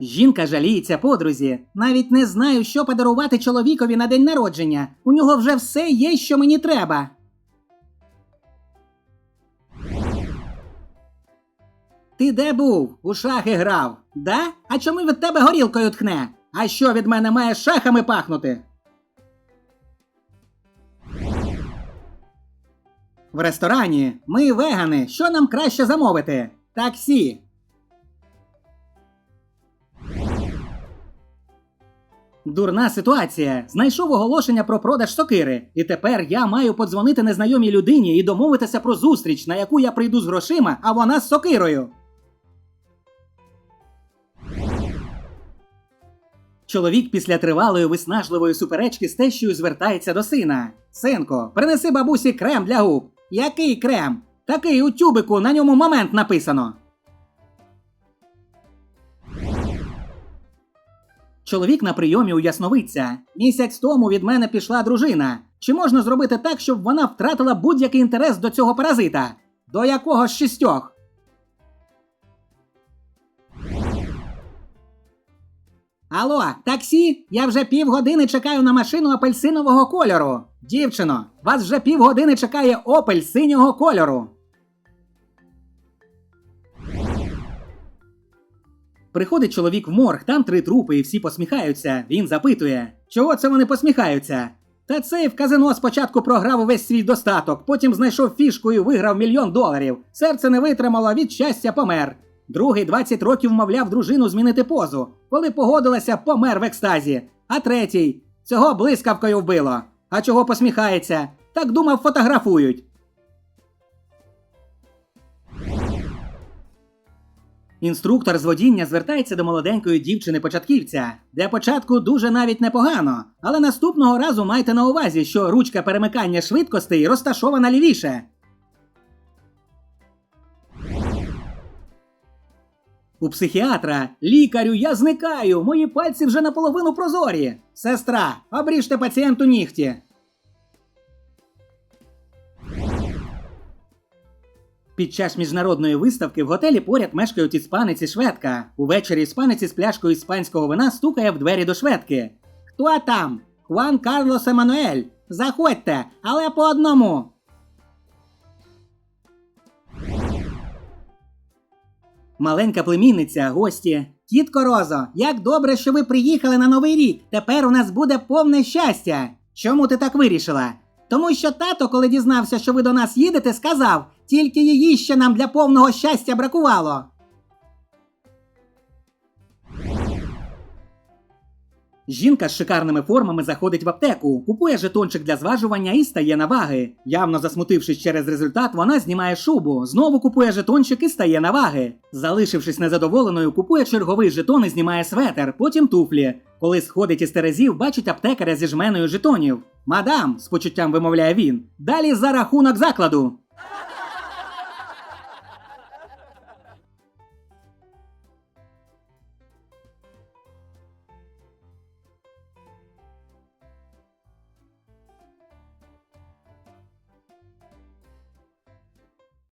Жінка жаліється подрузі. Навіть не знаю, що подарувати чоловікові на день народження. У нього вже все є, що мені треба. Ти де був? У шахи грав. Да? А чому від тебе горілкою тхне? А що від мене має шахами пахнути? В ресторані ми вегани. Що нам краще замовити? Таксі. Дурна ситуація. Знайшов оголошення про продаж сокири, і тепер я маю подзвонити незнайомій людині і домовитися про зустріч, на яку я прийду з грошима, а вона з сокирою. Чоловік після тривалої виснажливої суперечки з тещою звертається до сина. Синку, принеси бабусі крем для губ. Який крем? Такий у тюбику, на ньому момент написано. Чоловік на прийомі у Ясновидця. Місяць тому від мене пішла дружина. Чи можна зробити так, щоб вона втратила будь-який інтерес до цього паразита? До якого з шістьох? Алло, таксі? Я вже півгодини чекаю на машину апельсинового кольору. Дівчино, вас вже півгодини чекає опель синього кольору. Приходить чоловік в морг, там три трупи і всі посміхаються. Він запитує, чого це вони посміхаються? Та цей в казино спочатку програв увесь свій достаток, потім знайшов фішку і виграв мільйон доларів. Серце не витримало, від щастя помер. Другий 20 років вмовляв дружину змінити позу. Коли погодилася, помер в екстазі. А третій цього блискавкою вбило. А чого посміхається? Так думав, фотографують. Інструктор з водіння звертається до молоденької дівчини-початківця. Для початку дуже навіть непогано, але наступного разу майте на увазі, що ручка перемикання швидкостей розташована лівіше. У психіатра лікарю, я зникаю. Мої пальці вже наполовину прозорі. Сестра, обріжте пацієнту нігті. Під час міжнародної виставки в готелі поряд мешкають іспанець і шведка. Увечері іспанець із пляшкою іспанського вина стукає в двері до шведки. Хто там? Хуан Карлос Еммануель. Заходьте, але по одному. Маленька племінниця, гості. Тітко Розо, як добре, що ви приїхали на новий рік. Тепер у нас буде повне щастя. Чому ти так вирішила? Тому що тато, коли дізнався, що ви до нас їдете, сказав, тільки її ще нам для повного щастя бракувало. Жінка з шикарними формами заходить в аптеку, купує жетончик для зважування і стає на ваги. Явно засмутившись через результат, вона знімає шубу, знову купує жетончик і стає на ваги. Залишившись незадоволеною, купує черговий жетон і знімає светер, потім туфлі. Коли сходить із терезів, бачить аптекаря зі жменою жетонів. Мадам, з почуттям вимовляє він, далі за рахунок закладу.